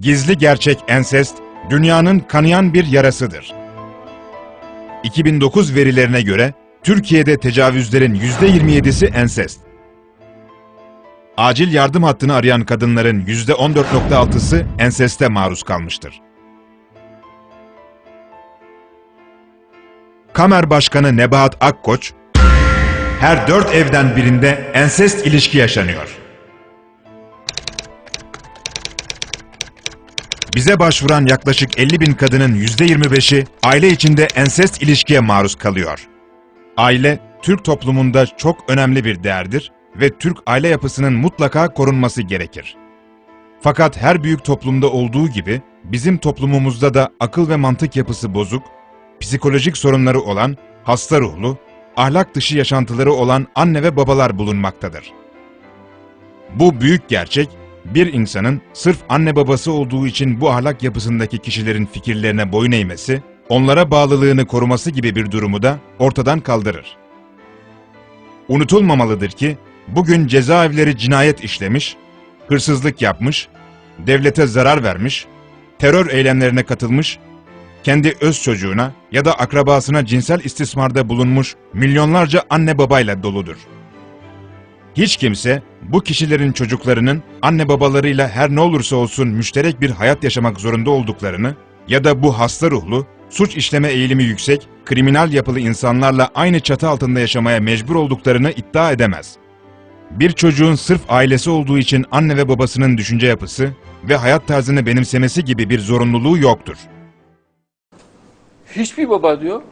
Gizli gerçek ensest, dünyanın kanayan bir yarasıdır. 2009 verilerine göre Türkiye'de tecavüzlerin %27'si ensest. Acil yardım hattını arayan kadınların %14.6'sı enseste maruz kalmıştır. Kamer Başkanı Nebahat Akkoç, her dört evden birinde ensest ilişki yaşanıyor. Bize başvuran yaklaşık 50 bin kadının %25'i aile içinde ensest ilişkiye maruz kalıyor. Aile, Türk toplumunda çok önemli bir değerdir ve Türk aile yapısının mutlaka korunması gerekir. Fakat her büyük toplumda olduğu gibi bizim toplumumuzda da akıl ve mantık yapısı bozuk, psikolojik sorunları olan, hasta ruhlu, ahlak dışı yaşantıları olan anne ve babalar bulunmaktadır. Bu büyük gerçek, bir insanın sırf anne babası olduğu için bu ahlak yapısındaki kişilerin fikirlerine boyun eğmesi, onlara bağlılığını koruması gibi bir durumu da ortadan kaldırır. Unutulmamalıdır ki, bugün cezaevleri cinayet işlemiş, hırsızlık yapmış, devlete zarar vermiş, terör eylemlerine katılmış, kendi öz çocuğuna ya da akrabasına cinsel istismarda bulunmuş milyonlarca anne babayla doludur. Hiç kimse bu kişilerin çocuklarının anne babalarıyla her ne olursa olsun müşterek bir hayat yaşamak zorunda olduklarını ya da bu hasta ruhlu, suç işleme eğilimi yüksek, kriminal yapılı insanlarla aynı çatı altında yaşamaya mecbur olduklarını iddia edemez. Bir çocuğun sırf ailesi olduğu için anne ve babasının düşünce yapısı ve hayat tarzını benimsemesi gibi bir zorunluluğu yoktur. Hiçbir baba diyor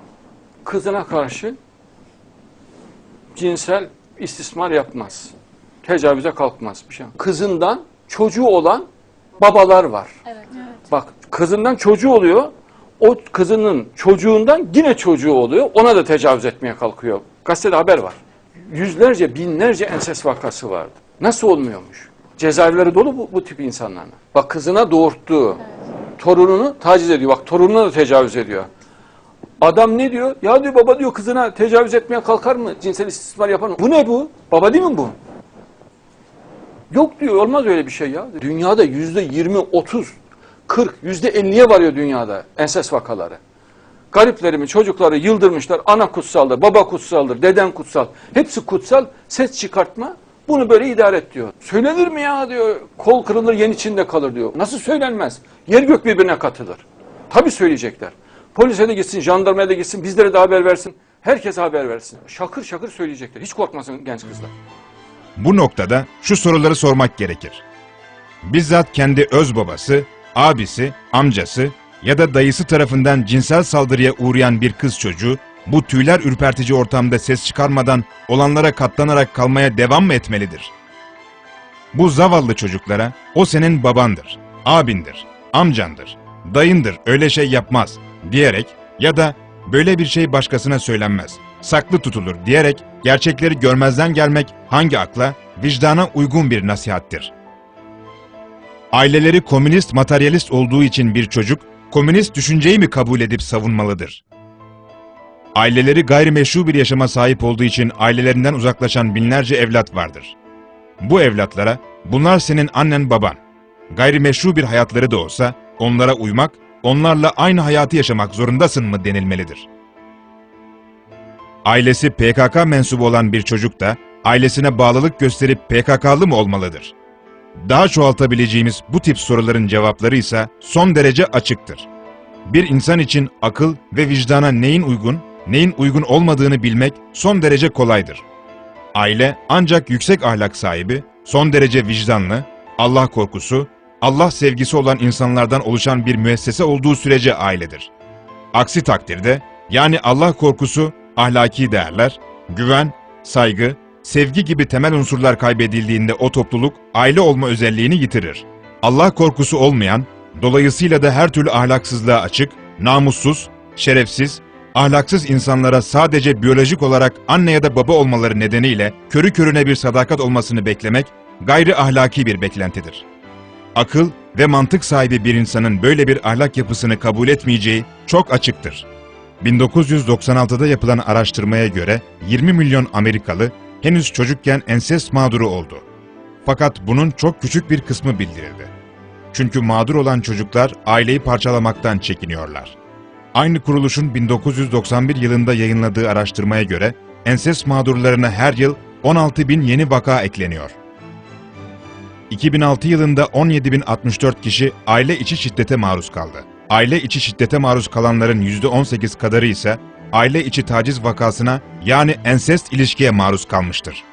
kızına karşı cinsel istismar yapmaz. Tecavüze kalkmaz bir şey. Kızından çocuğu olan babalar var. Evet. Bak kızından çocuğu oluyor. O kızının çocuğundan yine çocuğu oluyor. Ona da tecavüz etmeye kalkıyor. Gazetede haber var. Yüzlerce, binlerce enses vakası vardı. Nasıl olmuyormuş? Cezaevleri dolu bu, bu tip insanlarla. Bak kızına doğurttuğu torununu taciz ediyor. Bak torununa da tecavüz ediyor. Adam ne diyor? Ya diyor baba diyor kızına tecavüz etmeye kalkar mı? Cinsel istismar yapar mı? Bu ne bu? Baba değil mi bu? Yok diyor olmaz öyle bir şey ya. Dünyada yüzde yirmi, otuz, kırk, yüzde elliye varıyor dünyada enses vakaları. Gariplerimi çocukları yıldırmışlar. Ana kutsaldır, baba kutsaldır, deden kutsal. Hepsi kutsal. Ses çıkartma. Bunu böyle idare et diyor. Söylenir mi ya diyor. Kol kırılır yen içinde kalır diyor. Nasıl söylenmez? Yer gök birbirine katılır. Tabii söyleyecekler. Polise de gitsin, jandarmaya da gitsin, bizlere de haber versin. Herkese haber versin. Şakır şakır söyleyecekler. Hiç korkmasın genç kızlar. Bu noktada şu soruları sormak gerekir. Bizzat kendi öz babası, abisi, amcası ya da dayısı tarafından cinsel saldırıya uğrayan bir kız çocuğu bu tüyler ürpertici ortamda ses çıkarmadan olanlara katlanarak kalmaya devam mı etmelidir? Bu zavallı çocuklara o senin babandır, abindir, amcandır, dayındır öyle şey yapmaz diyerek ya da böyle bir şey başkasına söylenmez, saklı tutulur diyerek gerçekleri görmezden gelmek hangi akla, vicdana uygun bir nasihattir? Aileleri komünist materyalist olduğu için bir çocuk, komünist düşünceyi mi kabul edip savunmalıdır? Aileleri gayrimeşru bir yaşama sahip olduğu için ailelerinden uzaklaşan binlerce evlat vardır. Bu evlatlara, bunlar senin annen baban. Gayrimeşru bir hayatları da olsa, onlara uymak, onlarla aynı hayatı yaşamak zorundasın mı denilmelidir. Ailesi PKK mensubu olan bir çocuk da, ailesine bağlılık gösterip PKK'lı mı olmalıdır? Daha çoğaltabileceğimiz bu tip soruların cevapları ise son derece açıktır. Bir insan için akıl ve vicdana neyin uygun, neyin uygun olmadığını bilmek son derece kolaydır. Aile ancak yüksek ahlak sahibi, son derece vicdanlı, Allah korkusu, Allah sevgisi olan insanlardan oluşan bir müessese olduğu sürece ailedir. Aksi takdirde, yani Allah korkusu, ahlaki değerler, güven, saygı, sevgi gibi temel unsurlar kaybedildiğinde o topluluk aile olma özelliğini yitirir. Allah korkusu olmayan, dolayısıyla da her türlü ahlaksızlığa açık, namussuz, şerefsiz, ahlaksız insanlara sadece biyolojik olarak anne ya da baba olmaları nedeniyle körü körüne bir sadakat olmasını beklemek gayri ahlaki bir beklentidir. Akıl ve mantık sahibi bir insanın böyle bir ahlak yapısını kabul etmeyeceği çok açıktır. 1996'da yapılan araştırmaya göre 20 milyon Amerikalı henüz çocukken ensest mağduru oldu. Fakat bunun çok küçük bir kısmı bildirildi. Çünkü mağdur olan çocuklar aileyi parçalamaktan çekiniyorlar. Aynı kuruluşun 1991 yılında yayınladığı araştırmaya göre ensest mağdurlarına her yıl 16 bin yeni vaka ekleniyor. 2006 yılında 17.064 kişi aile içi şiddete maruz kaldı. Aile içi şiddete maruz kalanların %18 kadarı ise aile içi taciz vakasına yani ensest ilişkiye maruz kalmıştır.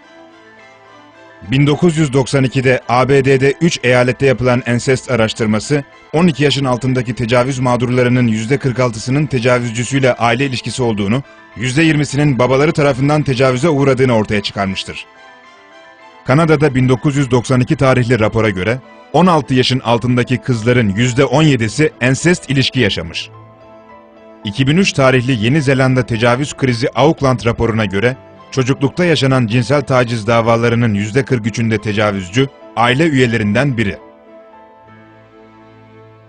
1992'de ABD'de 3 eyalette yapılan ensest araştırması, 12 yaşın altındaki tecavüz mağdurlarının %46'sının tecavüzcüsüyle aile ilişkisi olduğunu, %20'sinin babaları tarafından tecavüze uğradığını ortaya çıkarmıştır. Kanada'da 1992 tarihli rapora göre 16 yaşın altındaki kızların %17'si ensest ilişki yaşamış. 2003 tarihli Yeni Zelanda Tecavüz Krizi Auckland raporuna göre çocuklukta yaşanan cinsel taciz davalarının %43'ünde tecavüzcü aile üyelerinden biri.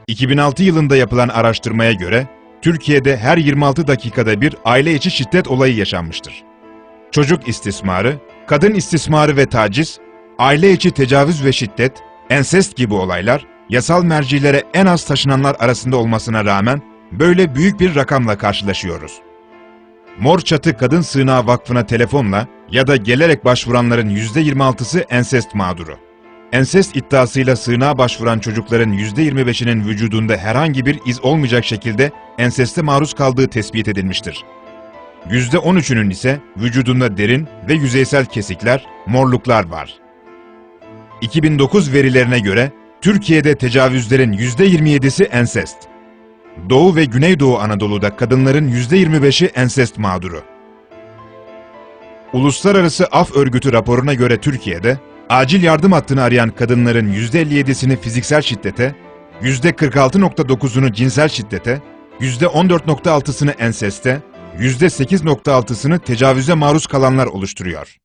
2006 yılında yapılan araştırmaya göre Türkiye'de her 26 dakikada bir aile içi şiddet olayı yaşanmıştır. Çocuk istismarı, kadın istismarı ve taciz, aile içi tecavüz ve şiddet, ensest gibi olaylar yasal mercilere en az taşınanlar arasında olmasına rağmen böyle büyük bir rakamla karşılaşıyoruz. Mor Çatı Kadın Sığınağı Vakfı'na telefonla ya da gelerek başvuranların %26'sı ensest mağduru. Ensest iddiasıyla sığınağa başvuran çocukların %25'inin vücudunda herhangi bir iz olmayacak şekilde enseste maruz kaldığı tespit edilmiştir. %13'ünün ise vücudunda derin ve yüzeysel kesikler, morluklar var. 2009 verilerine göre Türkiye'de tecavüzlerin %27'si ensest. Doğu ve Güneydoğu Anadolu'da kadınların %25'i ensest mağduru. Uluslararası Af Örgütü raporuna göre Türkiye'de acil yardım hattını arayan kadınların %57'sini fiziksel şiddete, %46.9'unu cinsel şiddete, %14.6'sını enseste, %8.6'sını tecavüze maruz kalanlar oluşturuyor.